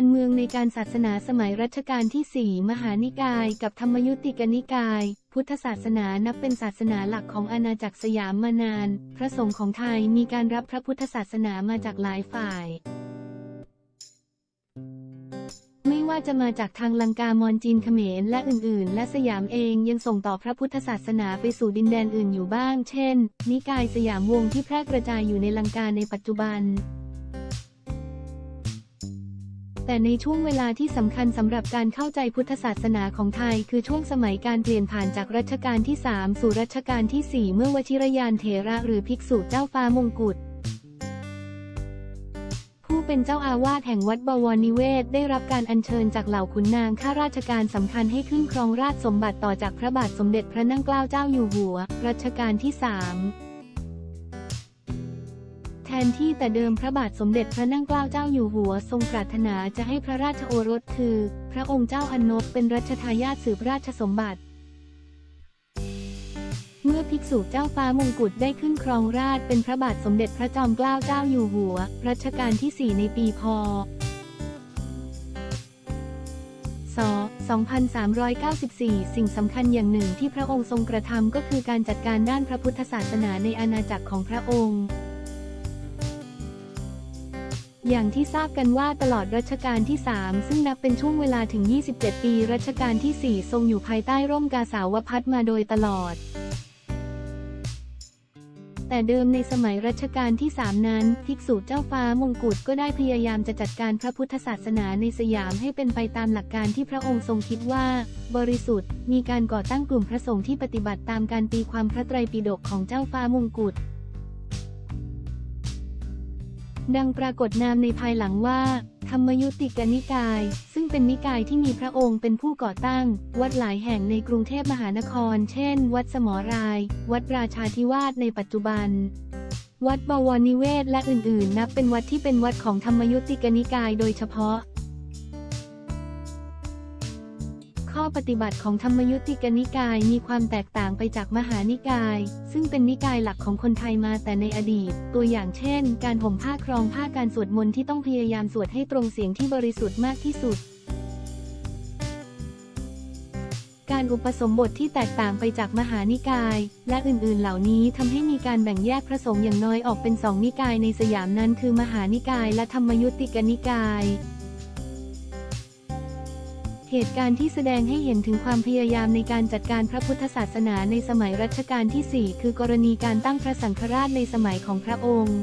การเมืองในการศาสนาสมัยรัชกาลที่ 4 มหานิกาย กับธรรมยุติกนิกาย พุทธศาสนานับเป็นศาสนาหลักของอาณาจักรสยามมานาน พระสงฆ์ของไทยมีการรับพระพุทธศาสนามาจากหลายฝ่าย ไม่ว่าจะมาจากทางลังกามอนจีนเขมรและอื่นๆ และสยามเองยังส่งต่อพระพุทธศาสนาไปสู่ดินแดนอื่นอยู่บ้าง เช่น นิกายสยามวงที่แพร่กระจายอยู่ในลังกาในปัจจุบัน แต่ในช่วงเวลาที่สำคัญสำหรับการเข้าใจพุทธศาสนาของไทย คือช่วงสมัยการเปลี่ยนผ่านจากรัชกาลที่ 3 สู่รัชกาลที่ 4 เมื่อวชิรยานเถระหรือภิกษุเจ้าฟ้ามงกุฎผู้เป็นเจ้าอาวาสแห่งวัดบวรนิเวศ ได้รับการอัญเชิญจากเหล่าขุนนางข้าราชการสำคัญให้ขึ้นครองราชสมบัติต่อจากพระบาทสมเด็จพระนั่งเกล้าเจ้าอยู่หัว รัชกาลที่สาม นที่แต่เดิมพระบาทสมเด็จพระนั่งเกล้าเจ้าอยู่หัวทรงปรารถนาจะให้พระราชโอรสคือ พระองค์เจ้าอนนบเป็นรัชทายาทสืบราชสมบัติ เมื่อภิกษุเจ้าฟ้ามงกุฎได้ขึ้นครองราชเป็นพระบาทสมเด็จพระจอมเกล้าเจ้าอยู่หัว รัชกาลที่ 4 ในปีพ.ศ.2394 สิ่งสำคัญอย่างหนึ่งที่พระองค์ทรงกระทำก็คือการจัดการด้านพระพุทธศาสนาในอาณาจักรของพระองค์ อย่างที่ทราบกันว่าตลอดรัชกาลที่ 3 ซึ่งนับเป็นช่วงเวลาถึง 27 ปี รัชกาลที่ 4 ทรงอยู่ภายใต้ร่มกาสาวพัดมาโดยตลอด แต่เดิมในสมัยรัชกาลที่ 3 นั้น ภิกษุเจ้าฟ้ามงกุฎก็ได้พยายามจะจัดการพระพุทธศาสนาในสยามให้เป็นไปตามหลักการที่พระองค์ทรงคิดว่า บริสุทธิ์ มีการก่อตั้งกลุ่มพระสงฆ์ที่ปฏิบัติตามการตีความพระไตรปิฎกของเจ้าฟ้ามงกุฎ ดังปรากฏนามในภายหลังว่า ธรรมยุติกนิกาย ซึ่งเป็นนิกายที่มีพระองค์เป็นผู้ก่อตั้ง วัดหลายแห่งในกรุงเทพมหานคร เช่น วัดสมราย วัดราชาธิวาสในปัจจุบัน วัดบวรนิเวศและอื่นๆ นับเป็นวัดที่เป็นวัดของธรรมยุติกนิกายโดยเฉพาะ ปฏิบัติของธรรมยุติกนิกายมีความแตกต่างไปจากมหานิกาย ซึ่งเป็นนิกายหลักของคนไทยมาแต่ในอดีต ตัวอย่างเช่น การห่มผ้าครองผ้าการสวดมนต์ที่ต้องพยายามสวดให้ตรงเสียงที่บริสุทธิ์มากที่สุดการอุปสมบทที่แตกต่างไปจากมหานิกาย และอื่นๆ เหล่านี้ทำให้มีการแบ่งแยกพระสงฆ์อย่างน้อยออกเป็นสองนิกายในสยามนั้นคือมหานิกายและธรรมยุติกนิกาย เหตุการณ์ที่แสดงให้เห็นถึงความพยายามในการจัดการพระพุทธศาสนาในสมัยรัชกาลที่ 4 คือกรณีการตั้งพระสังฆราชในสมัยของพระองค์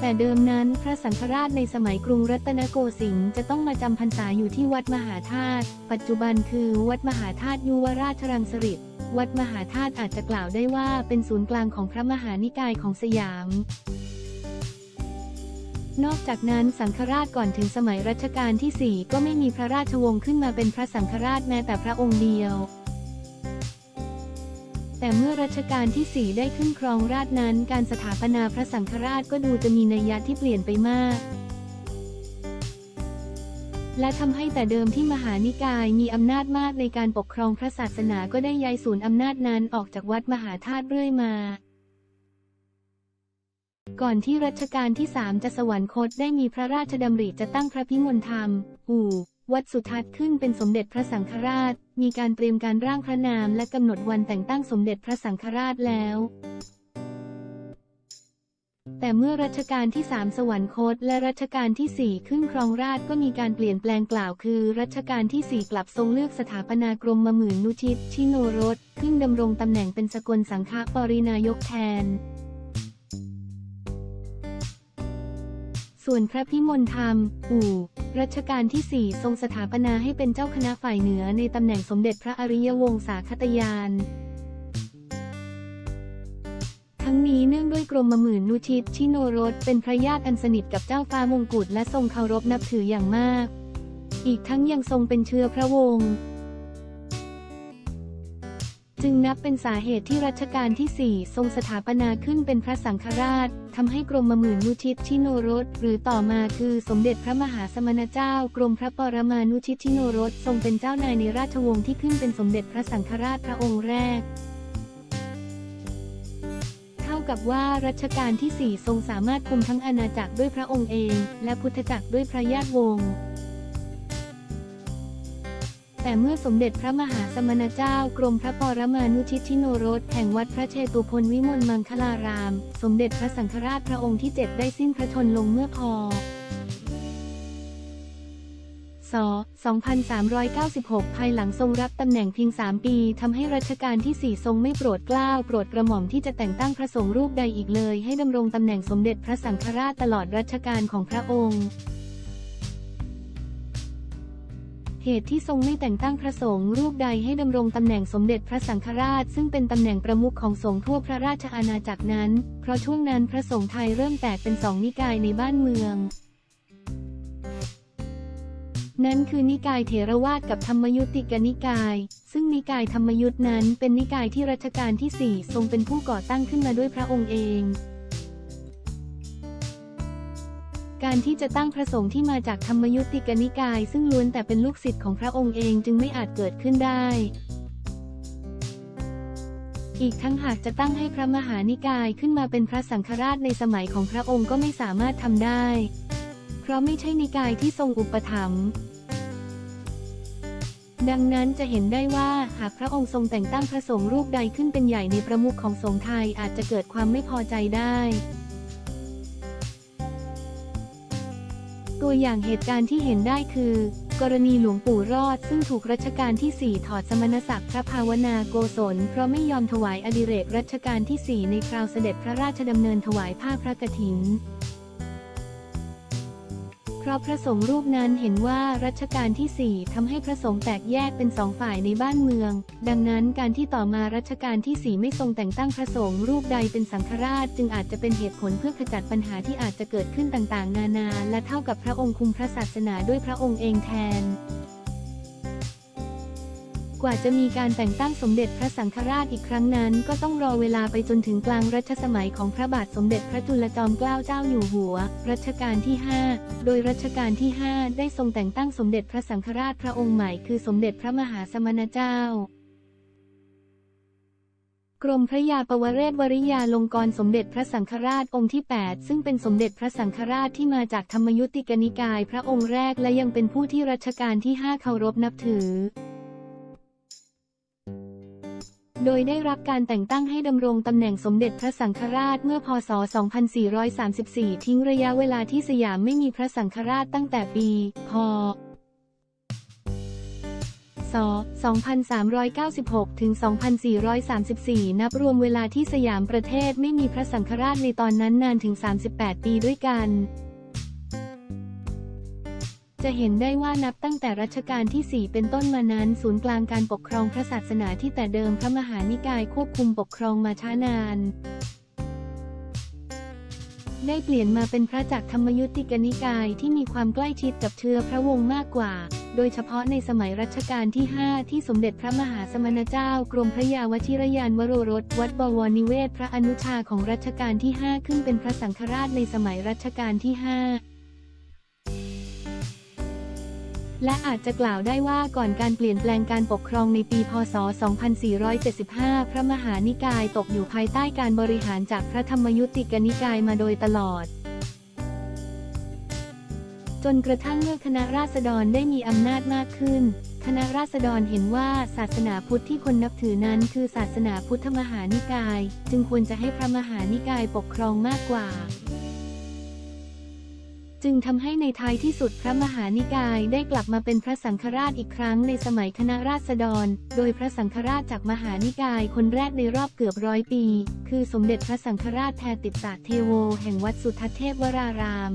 แต่เดิมนั้นพระสังฆราชในสมัยกรุงรัตนโกสินทร์จะต้องมาจำพรรษาอยู่ที่วัดมหาธาตุ ปัจจุบันคือวัดมหาธาตุยุวราชรังสฤษฎ์วัดมหาธาตุอาจจะกล่าวได้ว่าเป็นศูนย์กลางของพระมหานิกายของสยาม นอกจากนั้นสังฆราชก่อนถึงสมัยรัชกาลที่ 4 ก็ไม่มีพระราชวงศ์ขึ้นมาเป็นพระสังฆราชแม้แต่พระองค์เดียว แต่เมื่อรัชกาลที่ 4 ได้ขึ้นครองราชนั้น การสถาปนาพระสังฆราชก็ดูจะมีนัยยะที่เปลี่ยนไปมากและทำให้แต่เดิมที่มหานิกายมีอำนาจมากในการปกครองพระศาสนาก็ได้ย้ายศูนย์อำนาจนั้นออกจากวัดมหาธาตุเรื่อยมา ก่อนที่รัชกาลที่3จะสวรรคตได้มีพระราชดำริจะตั้งพระพิมลธรรม อู่ วัดสุทัศน์ขึ้นเป็นสมเด็จพระสังฆราช มีการเตรียมการร่างพระนามและกำหนดวันแต่งตั้งสมเด็จพระสังฆราชแล้วแต่เมื่อรัชกาลที่3สวรรคต และรัชกาลที่4ขึ้นครองราชก็มีการเปลี่ยนแปลงกล่าวคือ รัชกาลที่4กลับทรงเลือกสถาปนากรมมหมื่นนุชิต ชิโนรส ขึ้นดำรงตำแหน่งเป็นสกลสังฆปรินายกแทน ส่วนพระพิมลธรรม อู่รัชกาลที่ 4 ทรงสถาปนาให้เป็นเจ้าคณะฝ่ายเหนือในตำแหน่งสมเด็จพระอริยวงศาคตยาน ทั้งนี้เนื่องด้วยกรมหมื่นนุชิต ชิโนรสเป็นพระญาติอันสนิทกับเจ้าฟ้ามงกุฎและทรงเคารพนับถืออย่างมาก อีกทั้งยังทรงเป็นเชื้อพระวงศ์ จึงนับเป็นสาเหตุที่รัชกาลที่ 4 ทรงสถาปนาขึ้นเป็นพระสังฆราชทำให้กรมมหมื่นนุชิตชิโนรส หรือต่อมาคือสมเด็จพระมหาสมณเจ้า กรมพระปรมานุชิตชิโนรส ทรงเป็นเจ้านายในราชวงศ์ที่ขึ้นเป็นสมเด็จพระสังฆราชพระองค์แรกเท่ากับว่ารัชกาลที่ 4 ทรงสามารถคุมทั้งอาณาจักรด้วยพระองค์เอง และพุทธจักรด้วยพระญาติวงศ์ แต่เมื่อสมเด็จพระมหาสมณเจ้ากรมพระปรมานุชิตชิโนรสแห่งวัดพระเชตุพนวิมลมังคลาราม สมเด็จพระสังฆราชพระองค์ที่ 7 ได้สิ้นพระชนลงเมื่อพศ2396 ภายหลังทรงรับตำแหน่งเพียง 3 ปี ทำให้รัชกาลที่ 4 ทรงไม่โปรดเกล้าโปรดกระหม่อมที่จะแต่งตั้งพระสงฆ์รูปใดอีกเลย ให้ดำรงตำแหน่งสมเด็จพระสังฆราชตลอดรัชกาลของพระองค์ เหตุที่ทรงไม่แต่งตั้งพระสงฆ์รูปใดให้ดำรงตำแหน่งสมเด็จพระสังฆราช ซึ่งเป็นตำแหน่งประมุขของสงฆ์ทั่วพระราชอาณาจักรนั้น เพราะช่วงนั้นพระสงฆ์ไทยเริ่มแตกเป็นสองนิกายในบ้านเมือง นั่นคือนิกายเถรวาทกับธรรมยุติกนิกาย ซึ่งนิกายธรรมยุตนั้นเป็นนิกายที่รัชกาลที่ 4 ทรงเป็นผู้ก่อตั้งขึ้นมาด้วยพระองค์เอง การที่จะตั้งพระสงฆ์ที่มาจากธรรมยุติกนิกาย ซึ่งล้วนแต่เป็นลูกศิษย์ของพระองค์เองจึงไม่อาจเกิดขึ้นได้ อีกทั้งหากจะตั้งให้พระมหานิกายขึ้นมาเป็นพระสังฆราชในสมัยของพระองค์ก็ไม่สามารถทำได้ เพราะไม่ใช่นิกายที่ทรงอุปถัมภ์ดังนั้นจะเห็นได้ว่าหากพระองค์ทรงแต่งตั้งพระสงฆ์รูปใดขึ้นเป็นใหญ่ในประมุขของสงฆ์ไทยอาจจะเกิดความไม่พอใจได้ ตัวอย่างเหตุการณ์ที่เห็นได้คือ กรณีหลวงปู่รอด ซึ่งถูกรัชกาลที่ 4 ถอดสมณศักดิ์พระภาวนาโกศล เพราะไม่ยอมถวายอดิเรกรัชกาลที่ 4 ในคราวเสด็จพระราชดำเนินถวายผ้าพระกฐิน ราะพระสงฆ์รูปนั้นเห็นว่ารัชกาลที่ 4ทำให้พระสงฆ์แตกแยกเป็นสองฝ่ายในบ้านเมือง ดังนั้นการที่ต่อมารัชกาลที่ 4 ไม่ทรงแต่งตั้งพระสงฆ์รูปใดเป็นสังฆราช จึงอาจจะเป็นเหตุผลเพื่อขจัดปัญหาที่อาจจะเกิดขึ้นต่างๆ นานา และเท่ากับพระองค์คุมพระศาสนาด้วยพระองค์เองแทน กว่าจะมีการแต่งตั้งสมเด็จพระสังฆราชอีกครั้งนั้น ก็ต้องรอเวลาไปจนถึงกลางรัชสมัยของพระบาทสมเด็จพระจุลจอมเกล้าเจ้าอยู่หัว รัชกาลที่ 5 โดยรัชกาลที่ 5 ได้ทรงแต่งตั้งสมเด็จพระสังฆราชพระองค์ใหม่คือสมเด็จพระมหาสมณเจ้ากรมพระยาปวเรศวริยาลงกรณ์สมเด็จพระสังฆราชองค์ที่ 8 ซึ่งเป็นสมเด็จพระสังฆราชที่มาจากธรรมยุติกนิกายพระองค์แรกและยังเป็นผู้ที่รัชกาลที่ 5 เคารพนับถือ โดยได้รับการแต่งตั้งให้ดำรงตำแหน่งสมเด็จพระสังฆราชเมื่อพศ 2434 ทิ้งระยะเวลาที่สยามไม่มีพระสังฆราชตั้งแต่ปี พ.ศ 2396 ถึง 2434 นับรวมเวลาที่สยามประเทศไม่มีพระสังฆราชในตอนนั้นนานถึง 38 ปีด้วยกัน จะเห็นได้ว่านับตั้งแต่รัชกาลที่ 4 เป็นต้นมานั้น ศูนย์กลางการปกครองพระศาสนาที่แต่เดิมพระมหานิกายควบคุมปกครองมาช้านาน ได้เปลี่ยนมาเป็นพระจักรธรรมยุติกนิกายที่มีความใกล้ชิดกับเชื้อพระวงศ์มากกว่า โดยเฉพาะในสมัยรัชกาลที่ 5 ที่สมเด็จพระมหาสมณเจ้ากรมพระยาวชิรยานวโรรส วัดบวรนิเวศ พระอนุชาของรัชกาลที่ 5 ขึ้นเป็นพระสังฆราชในสมัยรัชกาลที่ 5 และอาจจะกล่าวได้ว่าก่อนการเปลี่ยนแปลงการปกครองในปี พศ 2475 พระมหานิกายตกอยู่ภายใต้การบริหารจากพระธรรมยุติกนิกายมาโดยตลอด จนกระทั่งเมื่อคณะราษฎรได้มีอำนาจมากขึ้น คณะราษฎรเห็นว่าศาสนาพุทธที่คนนับถือนั้นคือศาสนาพุทธมหานิกาย จึงควรจะให้พระมหานิกายปกครองมากกว่า จึงทำให้ในท้ายที่สุดพระมหานิกายได้กลับมาเป็นพระสังฆราชอีกครั้งในสมัยคณะราษฎร โดยพระสังฆราชจากมหานิกายคนแรกในรอบเกือบร้อยปี คือสมเด็จพระสังฆราชแทติสาเทโว แห่งวัดสุทัศเทพวราราม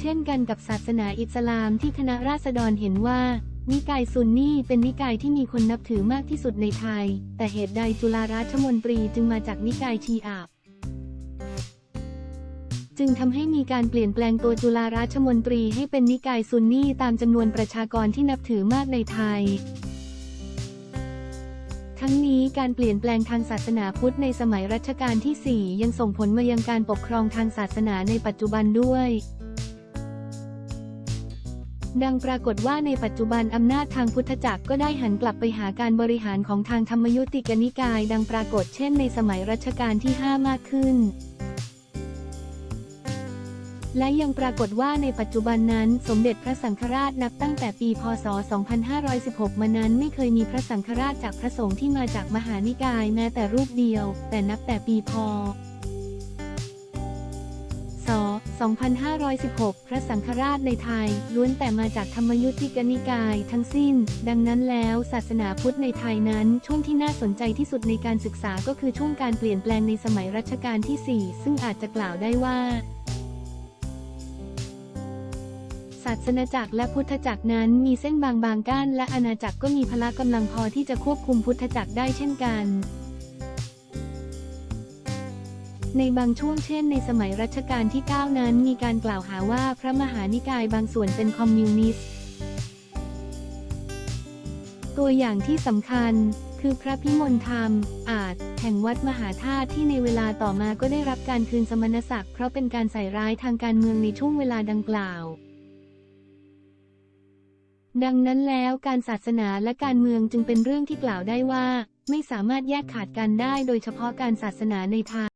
เช่นกันกับศาสนาอิสลามที่คณะราษฎรเห็นว่านิกายซุนนีเป็นนิกายที่มีคนนับถือมากที่สุดในไทย แต่เหตุใดจุฬาราชมนตรีจึงมาจากนิกายชีอะห์ จึงทำให้มีการเปลี่ยนแปลงตัวจุฬาราชมนตรีให้เป็นนิกายซุนนีตามจำนวนประชากรที่นับถือมากในไทย ทั้งนี้การเปลี่ยนแปลงทางศาสนาพุทธในสมัยรัชกาลที่ 4 ยังส่งผลมายังการปกครองทางศาสนาในปัจจุบันด้วยดังปรากฏว่าในปัจจุบันอำนาจทางพุทธจักรก็ได้หันกลับไปหาการบริหารของทางธรรมยุติกนิกาย ดังปรากฏเช่นในสมัยรัชกาลที่ 5 มากขึ้น และยังปรากฏว่าในปัจจุบันนั้นสมเด็จพระสังฆราชนับตั้งแต่ปี พศ 2516 มานั้นไม่เคยมีพระสังฆราชจากพระสงฆ์ที่มาจากมหานิกายแม้แต่รูปเดียว แต่นับแต่ปีพศ 2516 พระสังฆราชในไทย ล้วนแต่มาจากธรรมยุติกนิกายทั้งสิ้น ดังนั้นแล้วศาสนาพุทธในไทยนั้นช่วงที่น่าสนใจที่สุดในการศึกษาก็คือช่วงการเปลี่ยนแปลงในสมัยรัชกาลที่ 4 ซึ่งอาจจะกล่าวได้ว่า ศาสนาจักรและพุทธจักรนั้นมีเส้นบางบางๆก้านและอาณาจักรก็มีพละกำลังพอที่จะควบคุมพุทธจักรได้เช่นกัน ในบางช่วงเช่นในสมัยรัชกาลที่ 9 นั้นมีการกล่าวหาว่าพระมหานิกายบางส่วนเป็นคอมมิวนิสต์ตัวอย่างที่สำคัญคือพระพิมลธรรม อาจ แห่งวัดมหาธาตุที่ในเวลาต่อมาก็ได้รับการคืนสมณศักดิ์เพราะเป็นการใส่ร้ายทางการเมืองในช่วงเวลาดังกล่าว ดังนั้นแล้วการศาสนาและการเมืองจึงเป็นเรื่องที่กล่าวได้ว่า ไม่สามารถแยกขาดกันได้โดยเฉพาะการศาสนาในไทย